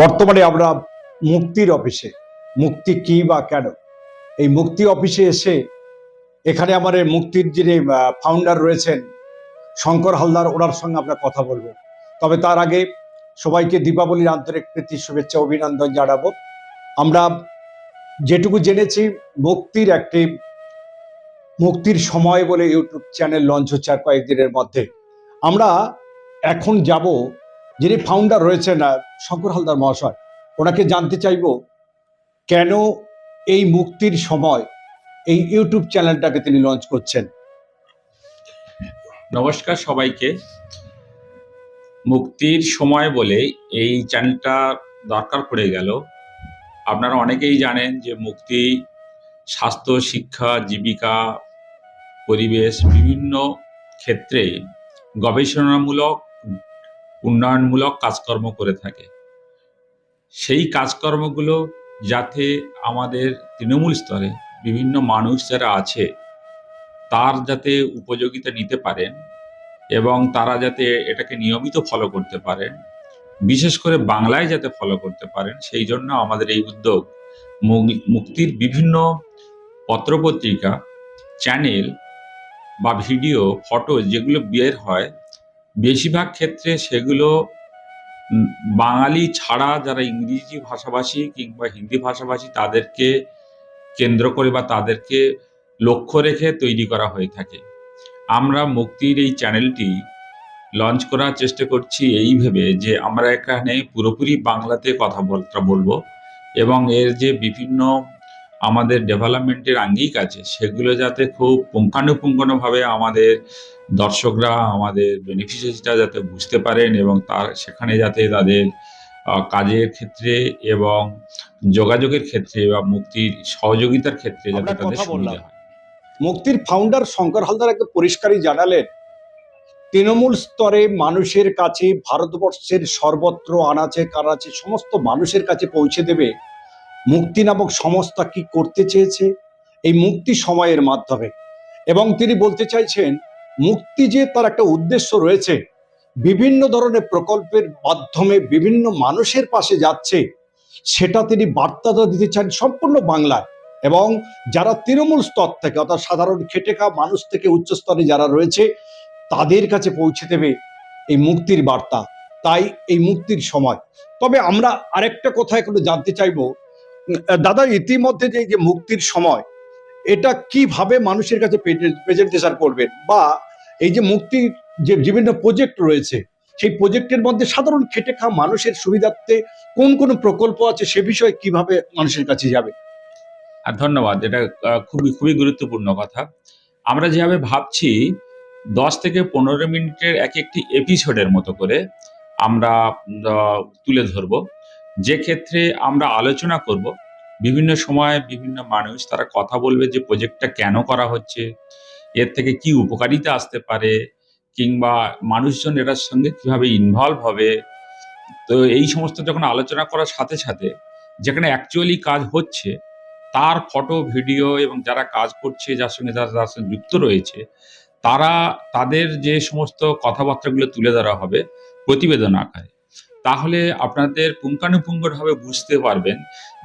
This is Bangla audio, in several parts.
বর্তমানে আমরা মুক্তির অফিসে, মুক্তি কি বা কেন? এই মুক্তি অফিসে এসে এখানে আমার মুক্তির যিনি ফাউন্ডার রয়েছেন, শঙ্কর হালদার, ওনার সঙ্গে আমরা কথা বলব। তবে তার আগে সবাইকে দীপাবলির আন্তরিক প্রীতি, শুভেচ্ছা, অভিনন্দন জানাব। আমরা যেটুকু জেনেছি, মুক্তির একটি, মুক্তির সময় বলে ইউটিউব চ্যানেল লঞ্চ হচ্ছে আর কয়েকদিনের মধ্যে। আমরা এখন যাব যিনি ফাউন্ডার রয়েছেন শঙ্কর হালদার মহাশয়, ওনাকে জানতে চাইব, কেন এই মুক্তির সময় এই ইউটিউব চ্যানেলটাকে তিনি লঞ্চ করছেন? নমস্কার সবাইকে। মুক্তির সময় বলে এই চ্যানেলটা দরকার পড়ে গেল। আপনারা অনেকেই জানেন যে মুক্তি, স্বাস্থ্য, শিক্ষা, জীবিকা, পরিবেশ, বিভিন্ন ক্ষেত্রে গবেষণামূলক উন্নয়নমূলক কাজকর্ম করে থাকে। সেই কাজকর্মগুলো যাতে আমাদের তৃণমূল স্তরে বিভিন্ন মানুষ যারা আছে, তার যাতে উপযোগিতা নিতে পারেন এবং তারা যাতে এটাকে নিয়মিত ফলো করতে পারেন, বিশেষ করে বাংলায় যাতে ফলো করতে পারেন, সেই জন্য আমাদের এই উদ্যোগ মুক্তির বিভিন্ন পত্রপত্রিকা চ্যানেল বা ভিডিও ফটো যেগুলো বের হয় বেশিরভাগ ক্ষেত্রে সেগুলো বাঙালি ছাড়া যারা ইংরেজি ভাষাভাষী কিংবা হিন্দি ভাষাভাষী, তাদেরকে কেন্দ্র করে বা তাদেরকে লক্ষ্য রেখে তৈরি করা হয়ে থাকে। আমরা মুক্তির এই চ্যানেলটি লঞ্চ করার চেষ্টা করছি এই ভেবে যে আমরা এখানে পুরোপুরি বাংলাতে কথাবার্তা বলব এবং এর যে বিভিন্ন আমাদের ডেভেলপমেন্টের আঙ্গিক আছে। সেগুলো যাতে খুব পুঙ্খানুপুঙ্খানুভাবে আমাদের দর্শকরা আমাদের বেনিফিশিয়ারিটা যাতে বুঝতে পারেন এবং তার সেখানে যাতে তাদের কাজের ক্ষেত্রে এবং যোগাযোগের ক্ষেত্রে বা মুক্তির সহযোগিতার ক্ষেত্রে যাতে তাদের সুবিধা হয়। মুক্তির ফাউন্ডার শঙ্কর হালদার একটা পরিষ্কারই জানালেন তৃণমূল স্তরে মানুষের কাছে ভারতবর্ষের সর্বত্র আনাচে কানাচে সমস্ত মানুষের কাছে পৌঁছে দেবে মুক্তি নামক সংস্থা কি করতে চেয়েছে? এই মুক্তি সময়ের মাধ্যমে। এবং তিনি বলতে চাইছেন, মুক্তি যে তার একটা উদ্দেশ্য রয়েছে, বিভিন্ন ধরনের প্রকল্পের মাধ্যমে বিভিন্ন মানুষের পাশে যাচ্ছে, সেটা তিনি বার্তাটা দিতে চান সম্পূর্ণ বাংলায়। এবং যারা তৃণমূল স্তর থেকে, অর্থাৎ সাধারণ খেটে খাওয়া মানুষ থেকে উচ্চস্তরে যারা রয়েছে, তাদের কাছে পৌঁছে দেবে এই মুক্তির বার্তা। তাই এই মুক্তির সময়। তবে আমরা আরেকটা কথা এখনও জানতে চাইব দাদা, ইতিমধ্যে যে যে মুক্তির সময়, এটা কীভাবে মানুষের কাছে প্রেজেন্টেশন করবেন? বা এই যে মুক্তির যে বিভিন্ন প্রজেক্ট রয়েছে, সেই প্রজেক্টের মধ্যে সাধারণ খেটে খাওয়া মানুষের সুবিধার্থে কোন কোন প্রকল্প আছে, সে বিষয়ে কীভাবে মানুষের কাছে যাবে? আর ধন্যবাদ, এটা খুবই খুবই গুরুত্বপূর্ণ কথা। আমরা যেভাবে ভাবছি, দশ থেকে পনেরো মিনিটের এক একটি এপিসোডের মতো করে আমরা তুলে ধরব। যে ক্ষেত্রে আমরা আলোচনা করব, বিভিন্ন সময় বিভিন্ন মানুষ তারা কথা বলবে যে প্রজেক্টটা কেন করা হচ্ছে, এর থেকে কি উপকারিতা আসতে পারে, কিংবা মানুষজন এটার সঙ্গে কীভাবে ইনভলভ হবে। তো এই সমস্ত যখন আলোচনা করার সাথে সাথে যেখানে অ্যাকচুয়ালি কাজ হচ্ছে, তার ফটো ভিডিও এবং যারা কাজ করছে, যার সঙ্গে যারা তার সঙ্গে যুক্ত রয়েছে, তারা তাদের যে সমস্ত কথাবার্তাগুলো তুলে ধরা হবে প্রতিবেদন আকারে। তাহলে আপনাদের পুঙ্খানুপুঙ্খভাবে বুঝতে পারবেন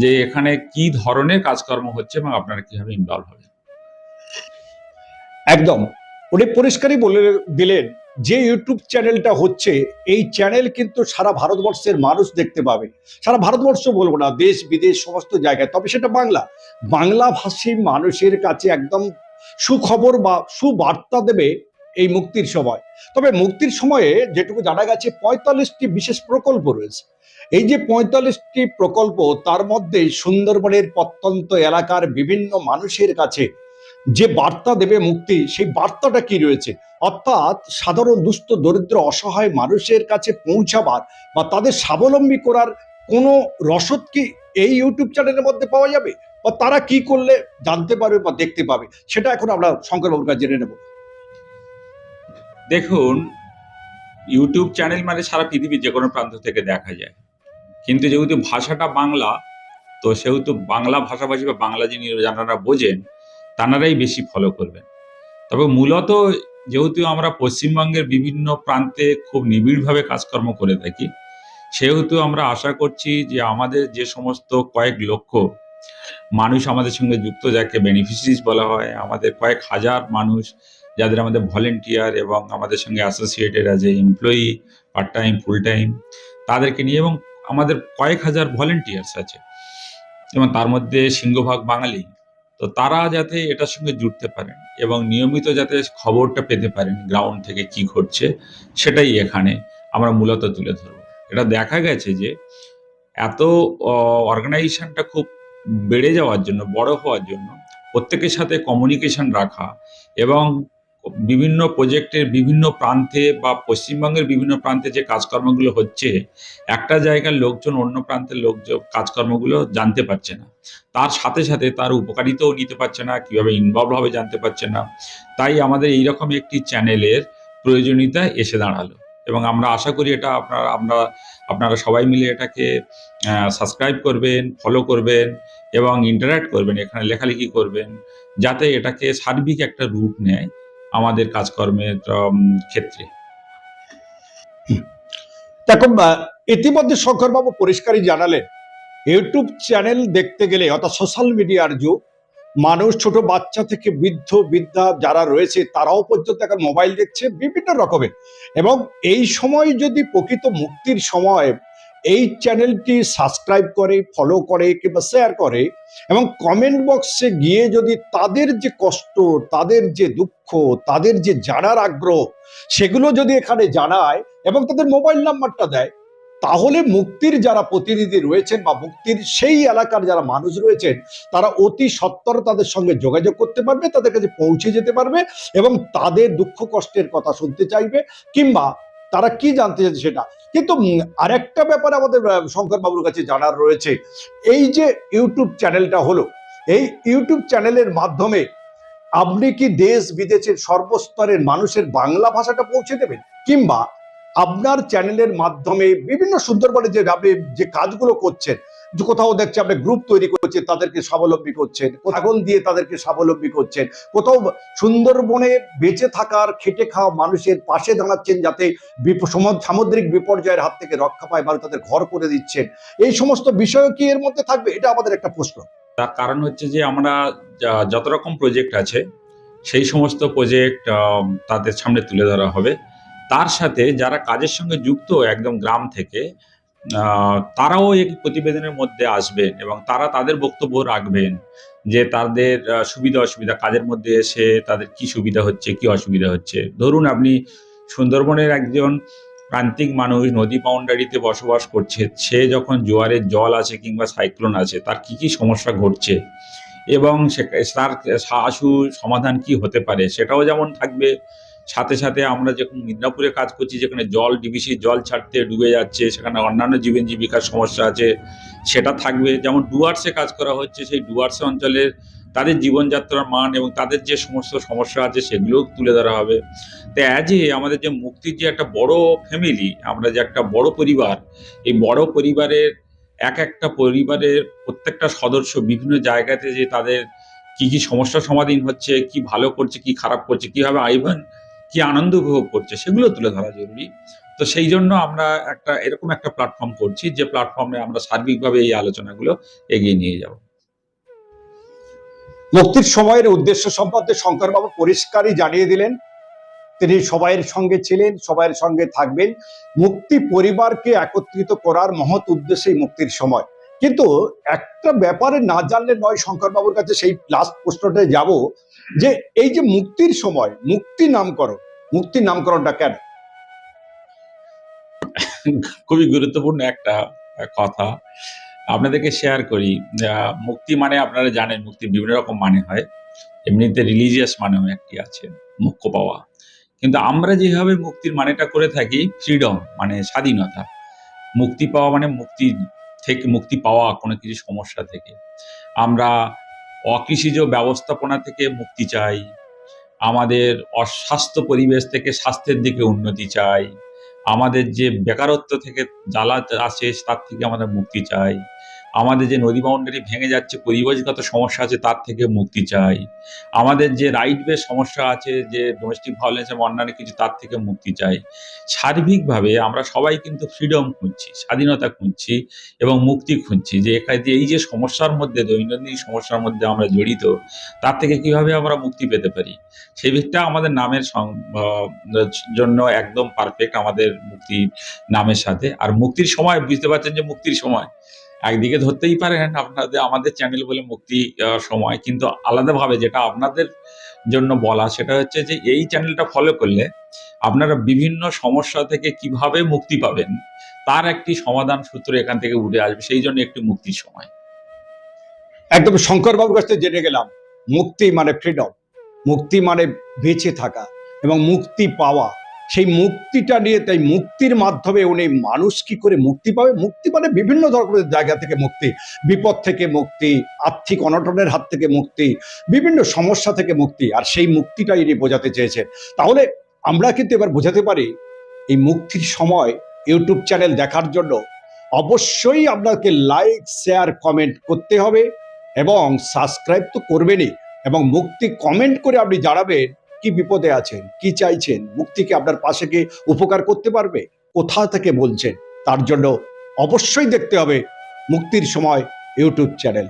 যে এখানে কি ধরনের কাজকর্ম হচ্ছে এবং আপনারা কীভাবে ইনভলভ হবেন। একদম। উনি পরিষ্কারই বলে দিলেন যে ইউটিউব চ্যানেলটা হচ্ছে, এই চ্যানেল কিন্তু সারা ভারতবর্ষের মানুষ দেখতে পাবে। সারা ভারতবর্ষ বলব না, দেশ, বিদেশ, সমস্ত জায়গায়। তবে সেটা বাংলা। বাংলা ভাষী মানুষের কাছে একদম সুখবর বা সুবার্তা দেবে এই মুক্তির সময়। তবে মুক্তির সময়ে যেটুকু জানা গেছে, পঁয়তাল্লিশটি বিশেষ প্রকল্প রয়েছে। এই যে পঁয়তাল্লিশটি প্রকল্প, তার মধ্যে সুন্দরবনের প্রত্যন্ত এলাকার বিভিন্ন মানুষের কাছে যে বার্তা দেবে মুক্তি, সেই বার্তাটা কি রয়েছে? অর্থাৎ সাধারণ দুস্থ, দরিদ্র, অসহায় মানুষের কাছে পৌঁছাবার বা তাদের স্বাবলম্বী করার কোনো রসদ কি এই ইউটিউব চ্যানেলের মধ্যে পাওয়া যাবে? বা তারা কি করলে জানতে পারবে বা দেখতে পাবে? সেটা এখন আমরা শঙ্করবাবুর কাছে জেনে নেব। দেখুন ইউটিউব চ্যানেল মানে সারা পৃথিবীর যে কোনো প্রান্ত থেকে দেখা যায়। কিন্তু যেহেতু ভাষাটা বাংলা, তো সেহেতু বাংলা ভাষাভাষী বা বাংলা যিনি যারা বোঝেন তানারাই বেশি ফলো করবেন। তবে মূলত যেহেতু আমরা পশ্চিমবঙ্গের বিভিন্ন প্রান্তে খুব নিবিড়ভাবে কাজকর্ম করে থাকি, সেহেতু আমরা আশা করছি যে আমাদের যে সমস্ত কয়েক লক্ষ মানুষ আমাদের সঙ্গে যুক্ত, যাকে বেনিফিশিয়ারিজ বলা হয়, আমাদের কয়েক হাজার মানুষ যাদের আমাদের ভলেন্টিয়ার এবং আমাদের সঙ্গে অ্যাসোসিয়েটেড আছে employee part time full time তাদেরকে নিয়ে এবং আমাদের কয়েক হাজার ভলেন্টিয়ার্স আছে। এবং তার মধ্যে সিংহভাগ বাঙালি। তো তারা যাতে এটার সঙ্গে জুড়তে পারেন এবং নিয়মিত যাতে খবরটা পেতে পারেন গ্রাউন্ড থেকে কি ঘটছে, সেটাই এখানে আমরা মূলত তুলে ধরবো। এটা দেখা গেছে যে এত অর্গানাইজেশনটা খুব বেড়ে যাওয়ার জন্য, বড় হওয়ার জন্য প্রত্যেকের সাথে কমিউনিকেশন রাখা এবং বিভিন্ন প্রজেক্টের বিভিন্ন প্রান্তে বা পশ্চিমবঙ্গের বিভিন্ন প্রান্তে যে কাজকর্মগুলো হচ্ছে, একটা জায়গার লোকজন অন্য প্রান্তের লোকজন কাজকর্মগুলো জানতে পারছে না। তার সাথে সাথে তার উপকারিতাও নিতে পারছে না, কীভাবে ইনভলভ হবে জানতে পারছে না। তাই আমাদের এইরকম একটি চ্যানেলের প্রয়োজনীয়তা এসে দাঁড়াল এবং আমরা আশা করি এটা আপনারা, আমরা, আপনারা সবাই মিলে এটাকে সাবস্ক্রাইব করবেন ফলো করবেন এবং ইন্টারাক্ট করবেন, এখানে লেখালেখি করবেন, যাতে এটাকে সার্বিক একটা রূপ নেয়। আমাদের কাজকর্মের ক্ষেত্রে। দেখো আহ, ইতিমধ্যে শঙ্করবাবু পরিষ্কারই জানালেন ইউটিউব চ্যানেল দেখতে গেলে অর্থাৎ সোশ্যাল মিডিয়ার যুগ মানুষ ছোট বাচ্চা থেকে বৃদ্ধ বৃদ্ধা যারা রয়েছে তারাও পর্যন্ত এখন মোবাইল দেখছে বিভিন্ন রকমের। এবং এই সময় যদি প্রকৃত মুক্তির সময় এই চ্যানেলটি সাবস্ক্রাইব করে ফলো করে কিংবা শেয়ার করে এবং কমেন্ট বক্সে গিয়ে যদি তাদের যে কষ্ট, তাদের যে দুঃখ, তাদের যে জানার আগ্রহ, সেগুলো যদি এখানে জানায় এবং তাদের মোবাইল নাম্বারটা দেয়, তাহলে মুক্তির যারা প্রতিনিধি রয়েছেন বা মুক্তির সেই এলাকার যারা মানুষ রয়েছেন, তারা অতি সত্বর তাদের সঙ্গে যোগাযোগ করতে পারবে, তাদের কাছে পৌঁছে যেতে পারবে এবং তাদের দুঃখ কষ্টের কথা শুনতে চাইবে কিংবা তারা কি জানতে চাইছে সেটা? কিন্তু আরেকটা ব্যাপার আমাদের শঙ্কর বাবুর কাছে জানার রয়েছে। এই যে ইউটিউব চ্যানেলটা হলো, এই ইউটিউব চ্যানেলের মাধ্যমে আপনি কি দেশ বিদেশের সর্বস্তরের মানুষের বাংলা ভাষাটা পৌঁছে দেবেন? কিংবা আপনার চ্যানেলের মাধ্যমে বিভিন্ন সুন্দরবনে যে আপনি যে কাজগুলো করছেন কোথাও দেখছে আপনি গ্রুপ তৈরি করছেন তাদেরকে স্বাবলম্বী করছেন, ছাগল দিয়ে তাদেরকে স্বাবলম্বী করছেন। কোথাও সুন্দরবনে বেঁচে থাকার, খেটে খাওয়া মানুষের পাশে দাঁড়াচ্ছেন যাতে সামুদ্রিক বিপর্যয়ের হাত থেকে রক্ষা পায় বা তাদের ঘর করে দিচ্ছেন। এই সমস্ত বিষয় কি এর মধ্যে থাকবে? এটা আমাদের একটা প্রশ্ন। তার কারণ হচ্ছে যে আমরা যত রকম প্রজেক্ট আছে, সেই সমস্ত প্রজেক্ট তাদের সামনে তুলে ধরা হবে। তার সাথে যারা কাজের সঙ্গে যুক্ত, একদম গ্রাম থেকে তারাও এই প্রতিবেদনের মধ্যে আসবেন এবং তারা তাদের বক্তব্য রাখবেন যে তাদের সুবিধা, অসুবিধা কাজের মধ্যে এসে তাদের কি সুবিধা হচ্ছে, কি অসুবিধা হচ্ছে। ধরুন আপনি সুন্দরবনের একজন প্রান্তিক মানুষ নদী বাউন্ডারিতে বসবাস করছে, সে যখন জোয়ারের জল আছে কিংবা সাইক্লোন আছে, তার কি কি সমস্যা ঘটছে এবং সে তার আশু সমাধান কি হতে পারে, সেটাও যেমন থাকবে সাথে সাথে আমরা যখন মিদনাপুরে কাজ করছি, যেখানে জল ডিবিসি জল ছাড়তে ডুবে যাচ্ছে, সেখানে অন্যান্য জীবন জীবিকার সমস্যা আছে, সেটা থাকবে। যেমন ডুয়ার্সে কাজ করা হচ্ছে, সেই ডুয়ার্সে অঞ্চলের তাদের জীবনযাত্রার মান এবং তাদের যে সমস্ত সমস্যা আছে, সেগুলোও তুলে ধরা হবে। তো অ্যাজ এ আমাদের যে মুক্তির যে একটা বড় ফ্যামিলি আমরা যে একটা বড় পরিবার, এই বড় পরিবারের এক একটা পরিবারের প্রত্যেকটা সদস্য বিভিন্ন জায়গাতে যে তাদের কি কি সমস্যা সমাধান হচ্ছে, কি ভালো করছে, কি খারাপ করছে, কীভাবে আইভান কি আনন্দ উপভোগ করছে সেগুলো তুলে ধরা জরুরি। তো সেই জন্য আমরা একটা, এরকম একটা প্ল্যাটফর্ম করছি যে প্ল্যাটফর্মে আমরা সার্বিকভাবে এই আলোচনাগুলো এগিয়ে নিয়ে যাব। মুক্তির সময়ের উদ্দেশ্য সম্বন্ধে শঙ্করবাবু পরিষ্কারই জানিয়ে দিলেন। তিনি সবাইয়ের সঙ্গে ছিলেন, সবাইয়ের সঙ্গে থাকবেন। মুক্তি পরিবারকে একত্রিত করার মহৎ উদ্দেশ্যেই মুক্তির সময়। কিন্তু একটা ব্যাপারে না জানলে নয় শঙ্করবাবুর কাছে সেই লাস্ট প্রশ্নটায় যাব যে এই যে মুক্তির সময়, মুক্তি নামকরণ মুক্তির নামকরণটা কেন? খুবই গুরুত্বপূর্ণ একটা কথা। আপনাদেরকে শেয়ার করি মুক্তি মানে আপনারা জানেন, মুক্তি বিভিন্ন রকম মানে হয়। এমনিতে রিলিজিয়াস মানেও একটি আছে, মুখ্য পাওয়া। কিন্তু আমরা যেভাবে মুক্তির মানেটা করে থাকি ফ্রিডম মানে স্বাধীনতা। মুক্তি পাওয়া মানে মুক্তি থেকে মুক্তি পাওয়া কোনো কিছু সমস্যা থেকে। আমরা অকৃষিজ ব্যবস্থাপনা থেকে মুক্তি চাই। আমাদের অস্বাস্থ্য পরিবেশ থেকে স্বাস্থ্যের দিকে উন্নতি চাই। আমাদের যে বেকারত্ব থেকে জ্বালা আছে, তার থেকে আমাদের মুক্তি চাই। আমাদের যে নদী বাউন্ডারি ভেঙে যাচ্ছে, পরিবেশগত সমস্যা আছে, তার থেকে মুক্তি চাই। আমাদের যে রাইট বেস সমস্যা আছে, যে ডোমেস্টিক ভায়োলেন্স এবং অন্যান্য কিছু, তার থেকে মুক্তি চাই। সার্বিকভাবে আমরা সবাই কিন্তু ফ্রিডম খুঁজছি, স্বাধীনতা খুঁজছি এবং মুক্তি খুঁজছি। যে এখানে এই যে সমস্যার মধ্যে, দৈনন্দিন সমস্যার মধ্যে আমরা জড়িত, তার থেকে কীভাবে আমরা মুক্তি পেতে পারি? সেই দিকটা আমাদের নামের জন্য একদম পারফেক্ট আমাদের মুক্তি নামের সাথে। আর মুক্তির সময়, বুঝতে পারছেন যে মুক্তির সময়। একদিকে ধরতেই পারেন আপনাদের, আমাদের চ্যানেল বলে মুক্তি সময়, কিন্তু আলাদাভাবে যেটা আপনাদের জন্য বলা, সেটা হচ্ছে যে এই চ্যানেলটা ফলো করলে আপনারা বিভিন্ন সমস্যা থেকে কীভাবে মুক্তি পাবেন, তার একটি সমাধান সূত্র এখান থেকে উঠে আসবে, সেই জন্য একটি মুক্তির সময়। একদম শঙ্করবাবুর কাছ থেকে জেনে গেলাম, মুক্তি মানে ফ্রিডম মুক্তি মানে বেঁচে থাকা এবং মুক্তি পাওয়া। সেই মুক্তিটা নিয়ে, তাই মুক্তির মাধ্যমে উনি মানুষ কি করে মুক্তি পাবে? মুক্তি মানে বিভিন্ন ধরনের জায়গা থেকে মুক্তি। বিপদ থেকে মুক্তি, আর্থিক অনটনের হাত থেকে মুক্তি, বিভিন্ন সমস্যা থেকে মুক্তি। আর সেই মুক্তিটা ইনি বোঝাতে চেয়েছেন। তাহলে আমরা কিন্তু এবার বোঝাতে পারি, এই মুক্তির সময় ইউটিউব চ্যানেল দেখার জন্য অবশ্যই আপনাকে লাইক, শেয়ার, কমেন্ট করতে হবে এবং সাবস্ক্রাইব তো করবেনই এবং মুক্তি কমেন্ট করে আপনি জানাবেন কি বিপদে আছেন? কি চাইছেন? মুক্তিকে আপনার পাশে গিয়ে উপকার করতে পারবে? কোথা থেকে বলছেন? তার জন্য অবশ্যই দেখতে হবে মুক্তির সময় ইউটিউব চ্যানেল।